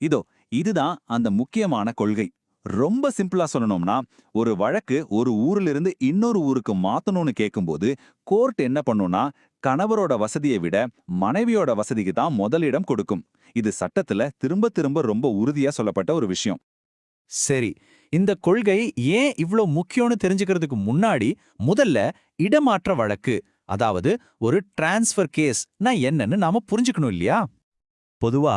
இதோ இதுதான் அந்த முக்கியமான கொள்கை. ரொம்ப சிம்பிளா சொல்லணும்னா ஒரு வழக்கு ஒரு ஊர்ல இருந்து இன்னொரு ஊருக்கு மாத்தணும்னு கேட்கும்போது கோர்ட் என்ன பண்ணும்னா கணவரோட வசதியை விட மனைவியோட வசதிக்கு தான் முதலிடம் கொடுக்கும். இது சட்டத்துல திரும்ப திரும்ப ரொம்ப உறுதியா சொல்லப்பட்ட ஒரு விஷயம். சரி இந்த கொள்கை ஏன் இவ்ளோ முக்கியம்னு தெரிஞ்சுக்கிறதுக்கு முன்னாடி முதல்ல இடமாற்ற வழக்கு அதாவது ஒரு டிரான்ஸ்ஃபர் கேஸ் நான் என்னன்னு நாம புரிஞ்சுக்கணும் இல்லையா? பொதுவா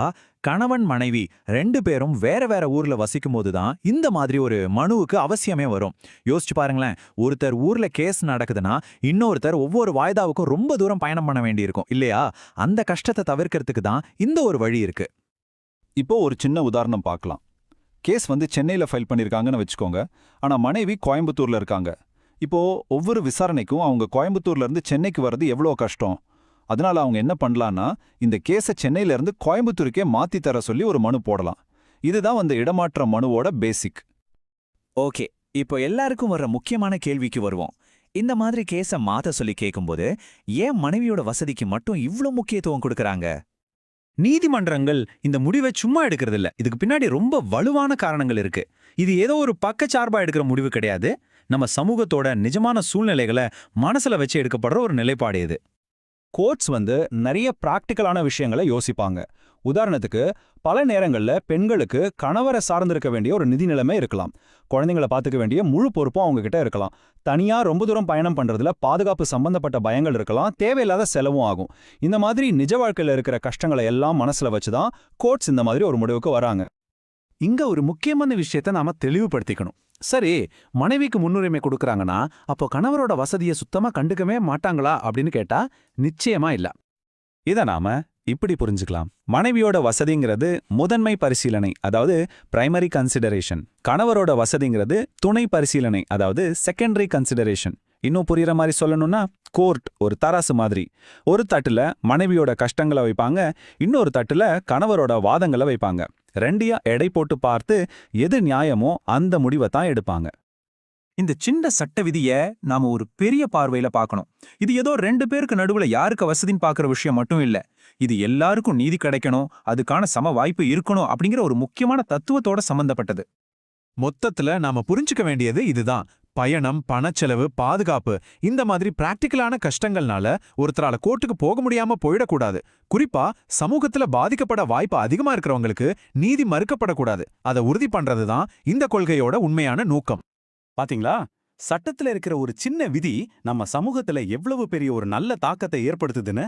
கணவன் மனைவி ரெண்டு பேரும் வேற வேற ஊர்ல வசிக்கும் போதுதான் இந்த மாதிரி ஒரு மனுவுக்கு அவசியமே வரும். யோசிச்சு பாருங்களேன் ஒருத்தர் ஊர்ல கேஸ் நடக்குதுன்னா இன்னொருத்தர் ஒவ்வொரு வாய்தாவுக்கும் ரொம்ப தூரம் பயணம் பண்ண வேண்டியிருக்கும் இல்லையா? அந்த கஷ்டத்தை தவிர்க்கிறதுக்கு தான் இந்த ஒரு வழி இருக்கு. இப்போ ஒரு சின்ன உதாரணம் பார்க்கலாம். கேஸ் வந்து சென்னையில் ஃபைல் பண்ணியிருக்காங்கன்னு வச்சுக்கோங்க. ஆனால் மனைவி கோயம்புத்தூர்ல இருக்காங்க. இப்போ ஒவ்வொரு விசாரணைக்கும் அவங்க கோயம்புத்தூர்ல இருந்து சென்னைக்கு வர்றது எவ்வளோ கஷ்டம்? அதனால அவங்க என்ன பண்ணலான்னா இந்த கேஸை சென்னையில இருந்து கோயம்புத்தூருக்கே மாத்தி தர சொல்லி ஒரு மனு போடலாம். இதுதான் அந்த இடமாற்ற மனுவோட பேசிக் ஓகே இப்போ எல்லாருக்கும் வர்ற முக்கியமான கேள்விக்கு வருவோம். இந்த மாதிரி கேஸ மாத்த சொல்லி கேட்கும்போது ஏன் மனைவியோட வசதிக்கு மட்டும் இவ்ளோ முக்கியத்துவம் கொடுக்கறாங்க? நீதிமன்றங்கள் இந்த முடிவை சும்மா எடுக்கிறதில்ல. இதுக்கு பின்னாடி ரொம்ப வலுவான காரணங்கள் இருக்கு. இது ஏதோ ஒரு பக்கச்சார்பா எடுக்கிற முடிவு கிடையாது. நம்ம சமூகத்தோட நிஜமான சூழ்நிலைகளை மனசுல வச்சு எடுக்கப்படுற ஒரு நிலைப்பாடு இது. கோட்ஸ் வந்து நிறைய பிராக்டிக்கலான விஷயங்களை யோசிப்பாங்க. உதாரணத்துக்கு பல நேரங்கள்ல பெண்களுக்கு கணவரை சார்ந்திருக்க வேண்டிய ஒரு நிதி நிலைமை இருக்கலாம். குழந்தைங்கள பார்த்துக்க வேண்டிய முழு பொறுப்பும் அவங்க கிட்ட இருக்கலாம். தனியா ரொம்ப தூரம் பயணம் பண்றதுல பாதுகாப்பு சம்பந்தப்பட்ட பயங்கள் இருக்கலாம். தேவையில்லாத செலவும் ஆகும். இந்த மாதிரி நிஜ வாழ்க்கையில இருக்கிற கஷ்டங்களை எல்லாம் மனசுல வச்சுதான் கோட்ஸ் இந்த மாதிரி ஒரு முடிவுக்கு வராங்க. இங்க ஒரு முக்கியமான விஷயத்த நாம தெளிவுபடுத்திக்கணும். சரி மனைவிக்கு முன்னுரிமை கொடுக்கறாங்கன்னா அப்போ கணவரோட வசதியை சுத்தமா கண்டுக்கவே மாட்டாங்களா அப்படின்னு கேட்டா நிச்சயமா இல்ல. இதை நாம இப்படி புரிஞ்சுக்கலாம். மனைவியோட வசதிங்கிறது முதன்மை பரிசீலனை அதாவது பிரைமரி கன்சிடரேஷன் கணவரோட வசதிங்கிறது துணை பரிசீலனை அதாவது செகண்டரி கன்சிடரேஷன் இன்னும் புரியுற மாதிரி சொல்லணும்னா கோர்ட் ஒரு தராசு மாதிரி. ஒரு தட்டுல மனைவியோட கஷ்டங்களை வைப்பாங்க இன்னொரு தட்டுல கணவரோட வாதங்களை வைப்பாங்க. ரெண்டியா எடை போட்டு பார்த்து எது நியாயமோ அந்த முடிவை தான் எடுப்பாங்க. இந்த சின்ன சட்ட விதிய நாம ஒரு பெரிய பார்வையில பார்க்கணும். இது ஏதோ ரெண்டு பேருக்கு நடுவுல யாருக்கு வசதின்னு பார்க்குற விஷயம் மட்டும் இல்ல. இது எல்லாருக்கும் நீதி கிடைக்கணும் அதுக்கான சம வாய்ப்பு இருக்கணும் அப்படிங்கிற ஒரு முக்கியமான தத்துவத்தோட சம்பந்தப்பட்டது. மொத்தத்துல நாம புரிஞ்சுக்க வேண்டியது இதுதான். பயணம் பணச்செலவு பாதுகாப்பு இந்த மாதிரி பிராக்டிக்கலான கஷ்டங்கள்னால ஒருத்தரால கோர்ட்டுக்கு போக முடியாம போயிடக்கூடாது. குறிப்பா சமூகத்துல பாதிக்கப்பட வாய்ப்பு அதிகமா இருக்கிறவங்களுக்கு நீதி மறுக்கப்படக்கூடாது. அதை உறுதி பண்றதுதான் இந்த கொள்கையோட உண்மையான நோக்கம். பாத்தீங்களா? சட்டத்துல இருக்கிற ஒரு சின்ன விதி நம்ம சமூகத்துல எவ்வளவு பெரிய ஒரு நல்ல தாக்கத்தை ஏற்படுத்துதுன்னு